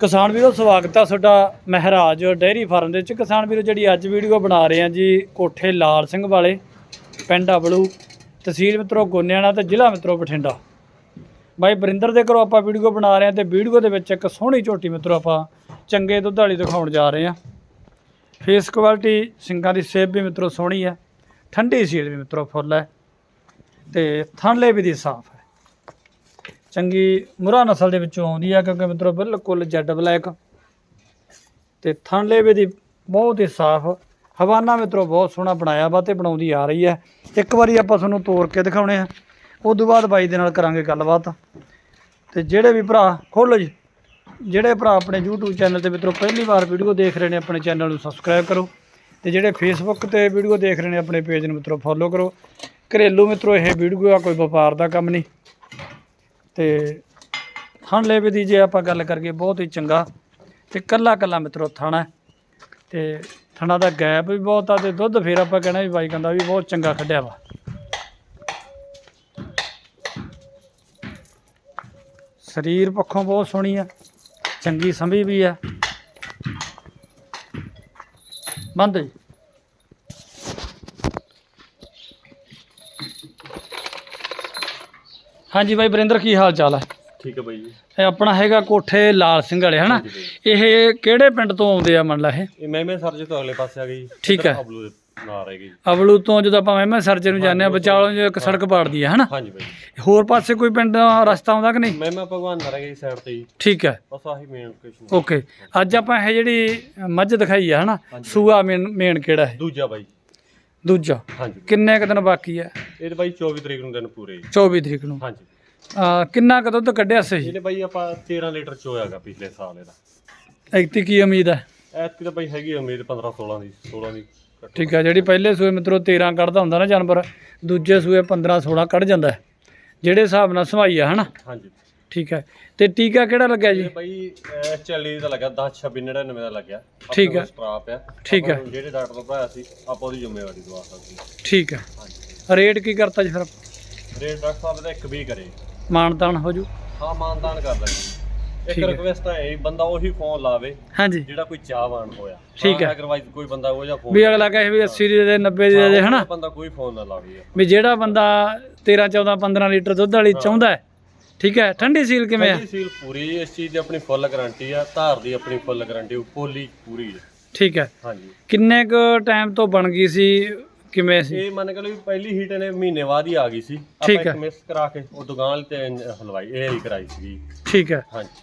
ਕਿਸਾਨ ਵੀਰੋ, ਸਵਾਗਤ ਆ ਤੁਹਾਡਾ ਮਹਿਰਾਜ ਡੇਅਰੀ ਫਾਰਮ ਦੇ ਵਿੱਚ। ਕਿਸਾਨ ਵੀਰੋ, ਜਿਹੜੀ ਅੱਜ ਵੀਡੀਓ ਬਣਾ ਰਹੇ ਆ ਜੀ, ਕੋਠੇ ਲਾਲ ਸਿੰਘ ਵਾਲੇ, ਪਿੰਡ ਅਬਲੂ, ਤਹਿਸੀਲ ਮਿੱਤਰੋ ਗੋਨਿਆਣਾ ਤੇ ਜ਼ਿਲ੍ਹਾ ਮਿੱਤਰੋ ਬਠਿੰਡਾ। ਬਾਈ ਬਰਿੰਦਰ ਦੇ ਘਰੋਂ ਆਪਾਂ ਵੀਡੀਓ ਬਣਾ ਰਹੇ ਆ ਤੇ ਵੀਡੀਓ ਦੇ ਵਿੱਚ ਇੱਕ ਸੋਹਣੀ ਝੋਟੀ ਮਿੱਤਰੋ ਆਪਾਂ ਚੰਗੇ ਦੁੱਧ ਵਾਲੀ ਦਿਖਾਉਣ ਜਾ ਰਹੇ ਆ। ਫੇਸ ਕੁਆਲਿਟੀ ਸਿੰਗਾਂ ਦੀ ਸੇਬ ਵੀ ਮਿੱਤਰੋ ਸੋਹਣੀ ਹੈ ਠੰਡੀ ਸੀਲ ਵੀ ਮਿੱਤਰੋ ਫੁੱਲ ਹੈ ਤੇ ਥਣਲੇ ਵੀ ਦੀ ਸਾਫ਼ ਹੈ ਚੰਗੀ ਮੁਰਾ ਨਸਲ ਦੇ ਵਿੱਚੋਂ ਆਉਂਦੀ ਆ ਕਿਉਂਕਿ ਮਿੱਤਰੋ ਬਿਲਕੁਲ ਜੈਡ ਬਲੈਕ ਤੇ ਥਣਲੇ ਵੀ ਦੀ ਬਹੁਤ ਹੀ ਸਾਫ਼ ਹਵਾਨਾ ਮਿੱਤਰੋ ਬਹੁਤ ਸੋਹਣਾ ਬਣਾਇਆ ਵਾ ਤੇ ਬਣਾਉਂਦੀ ਆ ਰਹੀ ਹੈ। ਇੱਕ ਵਾਰੀ ਆਪਾਂ ਤੁਹਾਨੂੰ ਤੋੜ ਕੇ ਦਿਖਾਉਣੇ ਆ। ਉਸ ਤੋਂ ਬਾਅਦ ਬਾਈ ਦੇ ਨਾਲ ਕਰਾਂਗੇ ਗੱਲਬਾਤ। ਤੇ ਜਿਹੜੇ ਵੀ ਭਰਾ, ਖੋਲੋ ਜੀ। ਜਿਹੜੇ ਭਰਾ ਆਪਣੇ YouTube ਚੈਨਲ ਤੇ ਮਿੱਤਰੋ ਪਹਿਲੀ ਵਾਰ ਵੀਡੀਓ ਦੇਖ ਰਹੇ ਨੇ, ਆਪਣੇ ਚੈਨਲ ਨੂੰ ਸਬਸਕ੍ਰਾਈਬ ਕਰੋ। ਤੇ ਜਿਹੜੇ ਫੇਸਬੁੱਕ ਤੇ ਵੀਡੀਓ ਦੇਖ ਰਹੇ ਨੇ, ਆਪਣੇ ਪੇਜ ਨੂੰ ਮਿੱਤਰੋ ਫੋਲੋ ਕਰੋ। ਘਰੇਲੂ ਮਿੱਤਰੋ, ਇਹ ਵੀਡੀਓ ਆ, ਕੋਈ ਵਪਾਰ ਦਾ ਕੰਮ ਨਹੀਂ। ਤੇ ਥਣ ਲੇਵੇ ਦੀ ਜੇ ਆਪਾਂ ਗੱਲ ਕਰੀਏ ਬਹੁਤ ਹੀ ਚੰਗਾ ਤੇ ਕੱਲਾ ਕੱਲਾ ਮਿੱਤਰੋ ਥਣਾ ਹੈ ਤੇ ਥਣਾ ਦਾ ਗੈਪ ਵੀ ਬਹੁਤ ਆ ਤੇ ਦੁੱਧ ਫੇਰ ਆਪਾਂ ਕਹਿਣਾ ਵੀ ਬਾਈ ਕਹਿੰਦਾ ਵੀ ਬਹੁਤ ਚੰਗਾ ਕੱਢਿਆ ਵਾ। ਸਰੀਰ ਪੱਖੋਂ ਬਹੁਤ ਸੋਹਣੀ ਆ, ਚੰਗੀ ਸੰਭੀ ਵੀ ਆ। ਬੰਦ ਜੀ। ਹਾਂਜੀ ਬਾਈ ਬਰਿੰਦਰ ਕੀ ਹਾਲ ਚਾਲ ਹੈ ਠੀਕ ਹੈ ਬਾਈ ਜੀ। ਇਹ ਆਪਣਾ ਹੈਗਾ ਕੋਠੇ ਲਾਲ ਸਿੰਘ ਵਾਲੇ ਹਨਾ? ਇਹ ਕਿਹੜੇ ਪਿੰਡ ਤੋਂ ਆਉਂਦੇ ਆ ਮੰਨ ਲਾ ਇਹ? ਇਹ ਮੈਂ ਮੈਂ ਸਰ ਜੀ ਤੋਂ ਅਗਲੇ ਪਾਸੇ ਆ ਗਈ। ਠੀਕ ਹੈ। ਅਬਲੂ ਦੇ ਨਾਲ ਰਹੇਗੀ ਅਬਲੂ ਤੋਂ ਜਦੋਂ ਆਪਾਂ ਮਹਿਮਾ ਸਰਜੇ ਨੂੰ ਜਾਂਦੇ ਆ ਵਿਚਾਲੋਂ ਜੋ ਇੱਕ ਸੜਕ ਪਾੜਦੀ ਆ ਹਨਾ? ਹਾਂਜੀ ਬਾਈ। ਹੋਰ ਪਾਸੇ ਕੋਈ ਪਿੰਡ ਦਾ ਰਸਤਾ ਆਉਂਦਾ ਕਿ ਨਹੀਂ? ਮੈਂ ਮੈਂ ਭਗਵਾਨ ਦਾ ਰਹੇਗੀ ਸਾਈਡ ਤੇ ਜੀ ਠੀਕ ਹੈ ਬਸ ਆਹੀ ਮੇਨ ਲੋਕੇਸ਼ਨ ਓਕੇ। ਅੱਜ ਆਪਾਂ ਇਹ ਜਿਹੜੀ ਮੱਝ ਦਿਖਾਈ ਆ ਹਨਾ? ਸੂਆ ਮੇਨ ਮੇਨ ਕਿਹੜਾ ਹੈ? ਦੂਜਾ ਬਾਈ। ਦੂਜਾ। ਹਾਂਜੀ। ਕਿੰਨੇ ਕੁ ਦਿਨ ਬਾਕੀ ਹੈ? ਇਹ ਬਾਈ 24 ਤਰੀਕ ਨੂੰ ਦਿਨ ਪੂਰੇ। ਜੀ 24 ਤਰੀਕ ਨੂੰ। ਹਾਂਜੀ। ਅਹ ਕਿੰਨਾ ਕੁ ਦੁੱਧ ਕੱਢਿਆ ਸਹੀ ਇਹਨੇ ਬਾਈ ਆਪਾਂ 13 ਲੀਟਰ ਚੋਇਆਗਾ ਪਿਛਲੇ ਸਾਲ ਇਹਦਾ। ਐਕਤੀ ਕੀ ਉਮੀਦ ਹੈ? ਐਤਕੀ ਤਾਂ ਬਾਈ ਹੈਗੀ ਆ ਉਮੀਦ 15 16 ਦੀ 16 ਦੀ ਘੱਟੋ। ਠੀਕ ਹੈ ਜਿਹੜੀ ਪਹਿਲੇ ਸੂਏ ਮਿੱਤਰੋ 13 ਕੱਢਦਾ ਹੁੰਦਾ ਨਾ ਜਾਨਵਰ ਦੂਜੇ ਸੂਏ 15 16 ਕੱਢ ਜਾਂਦਾ ਹੈ। ਜਿਹੜੇ ਹਿਸਾਬ ਨਾਲ ਸਵਾਈ ਆ ਹਨਾ? ਹਾਂਜੀ। ਠੀਕ ਹੈ। ਤੇ ਟੀਕਾ ਕਿਹੜਾ ਲੱਗਿਆ ਜੀ? ਇਹ ਬਾਈ ਦਾ ਲੱਗਾ 10 26 99 ਦਾ ਲੱਗਿਆ। ਠੀਕ ਹੈ। ਸਟ੍ਰਾਪ ਆ। ਠੀਕ। ਆਪਾਂ ਨੂੰ ਜਿਹੜੇ ਡਾਕਟਰ ਤੋਂ ਭਰਾਇਆ ਸੀ ਆਪਾਂ ਉਹਦੀ ਜ਼ਿੰਮੇਵਾਰੀ ਦਵਾ ਸਕਦੇ ਹਾਂ। ਠੀਕ ਹੈ। ਹਾਂਜੀ। ਰੇਟ ਕੀ ਕਰਤਾ ਜੀ ਫਿਰ? ਰੇਟ ਡਾਕਟਰ ਸਾਹਿਬ ਦਾ ਇੱਕ ਵੀ ਕਰੇ। ਮਾਨਤਾਨ ਹੋ ਜੂ। ਹਾਂ ਮਾਨਦਾਨ ਕਰ ਦਾਂਗੇ। ਇੱਕ ਹੈ। ਰਿਕਵੈਸਟ ਹੈ ਇਹ ਬੰਦਾ ਉਹੀ ਫੋਨ ਲਾਵੇ ਹਾਂਜੀ। ਜਿਹੜਾ ਕੋਈ ਚਾਹਵਾਨ ਹੋਇਆ। ਠੀਕ ਹੈ। ਅਦਰਵਾਈਜ਼ ਕੋਈ ਬੰਦਾ ਉਹ ਜਿਹਾ ਫੋਨ ਵੀ ਅਗਲਾ ਕਹੇ ਵੀ 80 ਦੀ ਦੇ ਦੇ 90 ਦੀ ਦੇ ਹਨਾ। ਬੰਦਾ ਕੋਈ ਫੋਨ ਨਾ ਲਾਵੇ। ਵੀ ਜਿਹੜਾ ਬੰਦਾ 13 14 15 ਲੀਟਰ ਦੁੱਧ ਵਾਲੀ ਚਾਹੁੰਦਾ ਹੈ ਠੀਕ ਹੈ ਠੰਡੀ ਸੀਲ ਕਿਵੇਂ ਆ? ਸੀਲ ਪੂਰੀ ਹੈ, ਇਸ ਚੀਜ਼ ਦੀ ਆਪਣੀ ਫੁੱਲ ਗਾਰੰਟੀ ਆ ਧਾਰ ਦੀ ਆਪਣੀ ਫੁੱਲ ਗਾਰੰਟੀ ਪੋਲੀ ਪੂਰੀ ਹੈ। ਠੀਕ ਹੈ। ਹਾਂਜੀ। ਕਿੰਨੇ ਕੁ ਟਾਈਮ ਤੋਂ ਬਣ ਗਈ ਸੀ ਕਿਵੇਂ ਸੀ? ਇਹ ਮੰਨ ਕੇ ਲਓ ਵੀ ਪਹਿਲੀ ਹੀਟ ਨੇ ਮਹੀਨੇ ਬਾਅਦ ਹੀ ਆ ਗਈ ਸੀ। ਠੀਕ ਆਪਾਂ ਹੈ। ਇੱਕ ਮਿਸ ਕਰਾ ਕੇ ਉਹ ਦੁਕਾਨ ਤੇ ਹਲਵਾਈ ਇਹ ਹੀ ਕਰਾਈ ਸੀ ਠੀਕ ਹੈ। ਹਾਂਜੀ।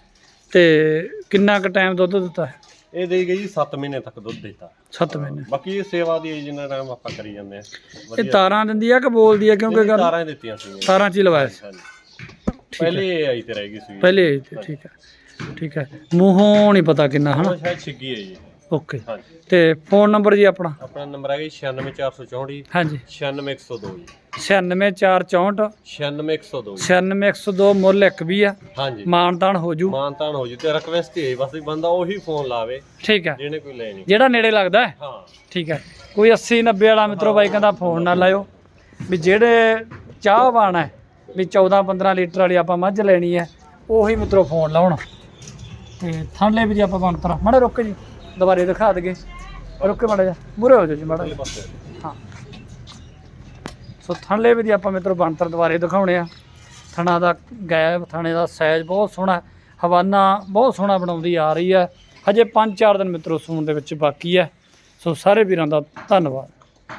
ਤੇ ਕਿੰਨਾ ਕੁ ਟਾਈਮ ਦੁੱਧ ਦਿੱਤਾ? ਹੈ ਇਹ ਦੇ ਗਈ 7 ਮਹੀਨੇ ਤੱਕ ਦੁੱਧ ਦਿੱਤਾ। 7 ਮਹੀਨੇ। ਬਾਕੀ ਇਹ ਸੇਵਾ ਦੀ ਜਿੰਨਾ ਟਾਈਮ ਆਪਾਂ ਕਰੀ ਜਾਂਦੇ ਆ ਇਹ ਤਾਰਾਂ ਦਿੰਦੀ ਆ ਕਿ ਬੋਲਦੀ ਆ? ਕਿਉਂਕਿ ਗੱਲ ਤਾਰਾਂ ਹੀ ਦਿੱਤੀਆਂ ਸੀ ਤਾਰਾਂ ਚ ਹੀ ਲਵਾਇਆ ਸੀ। ਹਾਂਜੀ। ਪਹਿਲੇ ਇਹ ਆਈ ਤੇ ਰਹਿ ਗਈ ਸੀ। ਪਹਿਲੇ ਇਹ ਤੇ ਠੀਕ ਹੈ। ਠੀਕ ਹੈ। ਮੂੰਹੋਂ ਨਹੀਂ ਪਤਾ ਕਿੰਨਾ ਹਨਾ? ਸ਼ਾਇਦ ਛਿੱਗੀ ਹੈ ਜੀ। ਓਕੇ। ਹਾਂਜੀ। ਤੇ ਫੋਨ ਨੰਬਰ ਜੀ ਆਪਣਾ? ਆਪਣਾ ਨੰਬਰ ਹੈਗਾ 96464 ਹਾਂਜੀ। 96102 ਜੀ। 96464 96102 96102 ਮੁੱਲ ਇੱਕ ਵੀ ਆ। ਹਾਂਜੀ। ਮਾਨਤਾਨ ਹੋ ਜੂ। ਮਾਨਤਾਨ ਹੋ ਜੀ ਤੇ ਰਿਕਵੈਸਟ ਹੀ ਹੈ ਬਸ ਵੀ ਬੰਦਾ ਉਹੀ ਫੋਨ ਲਾਵੇ। ਠੀਕ ਹੈ। ਜਿਹਨੇ ਕੋਈ ਲੈਣੀ ਜਿਹੜਾ ਨੇੜੇ ਲੱਗਦਾ ਹੈ? ਹਾਂ। ਠੀਕ ਹੈ। ਕੋਈ 80 90 ਵਾਲਾ ਮਿੱਤਰੋ ਬਾਈ ਕਹਿੰਦਾ ਫੋਨ ਨਾ ਲਾਇਓ। ਵੀ ਜਿਹੜੇ ਚਾਹਵਾਨ ਹੈ ਵੀ 14 15 ਲੀਟਰ ਵਾਲੀ ਆਪਾਂ ਮੱਝ ਲੈਣੀ ਹੈ, ਉਹੀ ਮਿੱਤਰੋ ਫੋਨ ਲਾਉਣ। ਤੇ ਥਣਲੇ ਵੀ ਜੀ ਆਪਾਂ ਬੰਤਰ ਮਾੜਾ ਰੁਕ ਜੀ, ਦੁਬਾਰੇ ਦਿਖਾ ਦਗੇ ਰੁਕ ਮਾੜਾ ਜਾ ਮੂਰੇ ਹੋ ਜਾਓ ਜੀ ਮਾੜਾ ਅਗਲੇ ਜਿਹਾ। ਪਾਸੇ ਹਾਂ। ਸੋ ਥਣਲੇ ਵੀ ਜੀ ਆਪਾਂ ਮਿੱਤਰੋ ਬੰਤਰ ਦੁਬਾਰੇ ਦਿਖਾਉਣੇ ਆ। ਥਣਾ ਦਾ ਗੈਬ ਥਣੇ ਦਾ ਸਾਈਜ਼ ਬਹੁਤ ਸੋਹਣਾ, ਹਵਾਨਾ ਬਹੁਤ ਸੋਹਣਾ ਬਣਾਉਂਦੀ ਆ ਰਹੀ ਹੈ। ਹਜੇ 5-4 ਦਿਨ ਮਿੱਤਰੋ ਸੂਣ ਦੇ ਵਿੱਚ ਬਾਕੀ ਹੈ। ਸੋ ਸਾਰੇ ਵੀਰਾਂ ਦਾ ਧੰਨਵਾਦ।